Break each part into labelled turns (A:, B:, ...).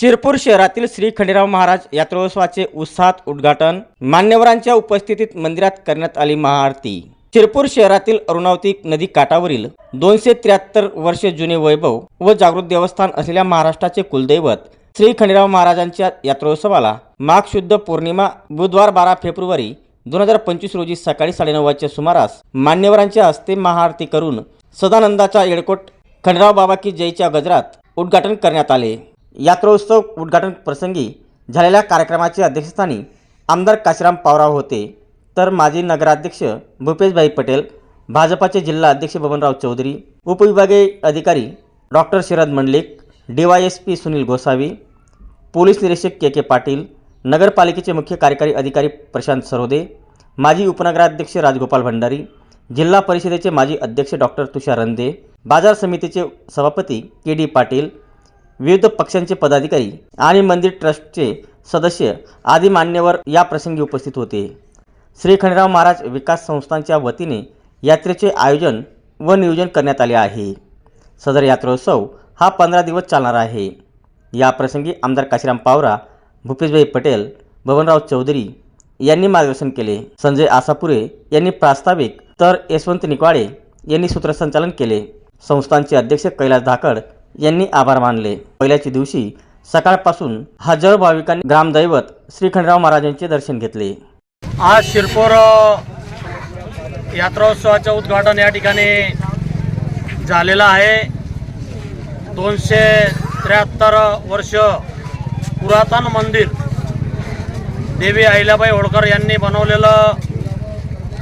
A: शिरपूर शहरातील श्री खंडेराव महाराज यात्रोत्सवाचे उत्साहात उद्घाटन मान्यवरांच्या उपस्थितीत मंदिरात करण्यात आली महाआरती. शिरपूर शहरातील अरुणावती नदी काठावरील दोनशे त्र्याहत्तर वर्ष जुने वैभव व जागृत देवस्थान असलेल्या महाराष्ट्राचे कुलदैवत श्री खंडेराव महाराजांच्या यात्रोत्सवाला माघ शुद्ध पौर्णिमा बुधवार बारा फेब्रुवारी दोन हजार पंचवीस रोजी सकाळी साडेनऊ वाजच्या सुमारास मान्यवरांच्या हस्ते महाआरती करून सदानंदाचा येळकोट खंडेराव बाबा की जयच्या गजरात उद्घाटन करण्यात आले. यात्रोत्सव उद्घाटन प्रसंगी झालेल्या कार्यक्रमाच्या अध्यक्षस्थानी आमदार काशीराम पावराव होते. तर माजी नगराध्यक्ष भूपेशभाई पटेल भाजपाचे जिल्हा अध्यक्ष बबनराव चौधरी उपविभागीय अधिकारी doctor Sharad Mandlik D Y S P Sunil Gosavi police निरीक्षक के के पाटील नगरपालिकेचे मुख्य कार्यकारी अधिकारी प्रशांत सरोदे माजी उपनगराध्यक्ष राजगोपाल भंडारी जिल्हा परिषदेचे माजी अध्यक्ष डॉक्टर तुषार रंदे बाजार समितीचे सभापती के डी पाटील विविध पक्षांचे पदाधिकारी आणि मंदिर ट्रस्टचे सदस्य आदी मान्यवर या प्रसंगी उपस्थित होते. श्री खंडेराव महाराज विकास संस्थांच्या वतीने यात्रेचे आयोजन व नियोजन करण्यात आले आहे. सदर यात्रोत्सव हा पंधरा दिवस चालणार आहे. या प्रसंगी आमदार काशीराम पावरा भूपेशभाई पटेल बबनराव चौधरी यांनी मार्गदर्शन केले. संजय आसापुरे यांनी प्रास्ताविक तर यशवंत निकवाडे यांनी सूत्रसंचालन केले. संस्थांचे अध्यक्ष कैलास धाकड यांनी आभार मानले. पहिल्याच्या दिवशी सकाळपासून हजारो भाविकांनी ग्रामदैवत श्रीखंडराव महाराजांचे दर्शन घेतले.
B: आज शिरपूर यात्रोत्सवाचं उद्घाटन या ठिकाणी झालेलं आहे. दोनशे त्र्याहत्तर वर्ष पुरातन मंदिर देवी अहिल्याबाई होळकर यांनी बनवलेलं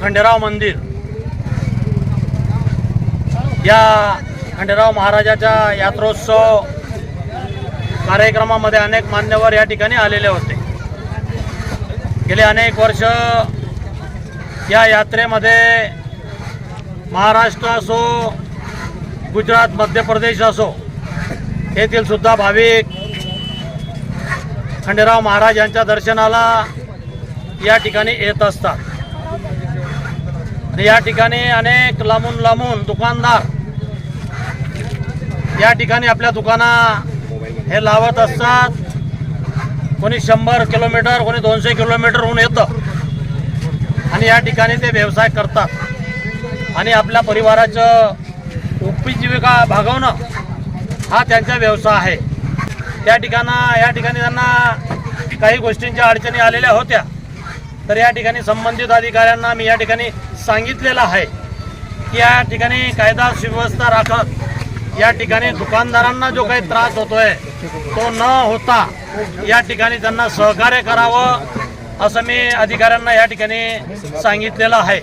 B: खंडेराव मंदिर. या खंडेराव महाराजाच्या यात्रोत्सव कार्यक्रमामध्ये अनेक मान्यवर या ठिकाणी आलेले होते. गेले अनेक वर्ष या यात्रेमध्ये महाराष्ट्र असो गुजरात मध्य प्रदेश असो येथील सुद्धा भाविक खंडेराव महाराज यांच्या दर्शनाला या ठिकाणी येत असतात. आणि या ठिकाणी अनेक लांबून लांबून दुकानदार या ठिकाणी आपल्या दुकाना हे लावत असतात. कोणी शंभर किलोमीटर कोणी दोनशे किलोमीटरहून येतं. आणि या ठिकाणी ते व्यवसाय करतात. आणि आपल्या परिवाराचं उपजीविका भागवणं हा त्यांचा व्यवसाय आहे. त्या ठिकाणा या ठिकाणी त्यांना काही गोष्टींच्या अडचणी आलेल्या होत्या. तर या ठिकाणी संबंधित अधिकाऱ्यांना मी या ठिकाणी सांगितलेलं आहे की या ठिकाणी कायदा सुव्यवस्था राखत या ठिकाणी दुकानदारांना जो काही त्रास होतोय तो न होता या ठिकाणी त्यांना सहकार्य करावं असं मी अधिकाऱ्यांना या ठिकाणी सांगितलेलं आहे.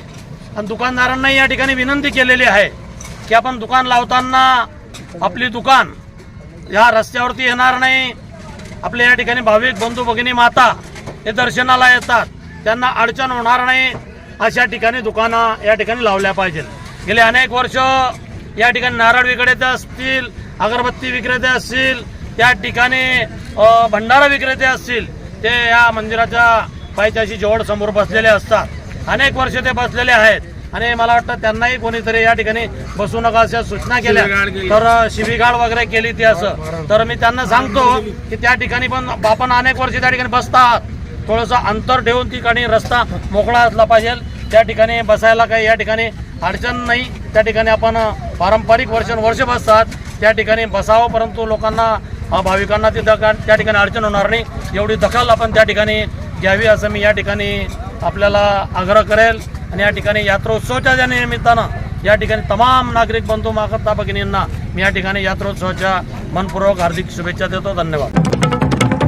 B: आणि दुकानदारांनाही या ठिकाणी विनंती केलेली आहे की आपण दुकान लावताना आपली दुकान या रस्त्यावरती येणार नाही. आपल्या या ठिकाणी भाविक बंधू भगिनी माता हे दर्शनाला येतात. त्यांना अडचण होणार नाही. अशा ठिकाणी दुकानं या ठिकाणी लावल्या पाहिजेत. गेले अनेक वर्ष या ठिकाणी नारळ विक्रेते असतील अगरबत्ती विक्रेते असतील त्या ठिकाणी भंडारा विक्रेते असतील ते या मंदिराच्या पायथ्याशी जवळ समोर बसलेले असतात. अनेक वर्ष ते बसलेले आहेत. आणि मला वाटतं त्यांनाही कोणीतरी या ठिकाणी बसू नका अशा सूचना केल्या. तर अ, शिवीगाळ वगैरे केली ती असं. तर मी त्यांना सांगतो की त्या ठिकाणी पण आपण अनेक वर्ष त्या ठिकाणी बसतात. थोडंसं अंतर ठेवून ठिकाणी रस्ता मोकळा असला पाहिजे. त्या ठिकाणी बसायला काही या ठिकाणी अडचण नाही. त्या ठिकाणी आपण पारंपरिक वर्षानुवर्ष बसतात. त्या ठिकाणी बसावं परंतु लोकांना भाविकांना ती दखल त्या ठिकाणी अडचण होणार नाही. एवढी दखल आपण त्या ठिकाणी घ्यावी असं मी या ठिकाणी आपल्याला आग्रह करेल. आणि या ठिकाणी यात्रोत्सवाच्या ज्या निमित्तानं या ठिकाणी तमाम नागरिक बंधू मागता भगिनींना मी या ठिकाणी यात्रोत्सवाच्या मनपूर्वक हार्दिक शुभेच्छा देतो. धन्यवाद.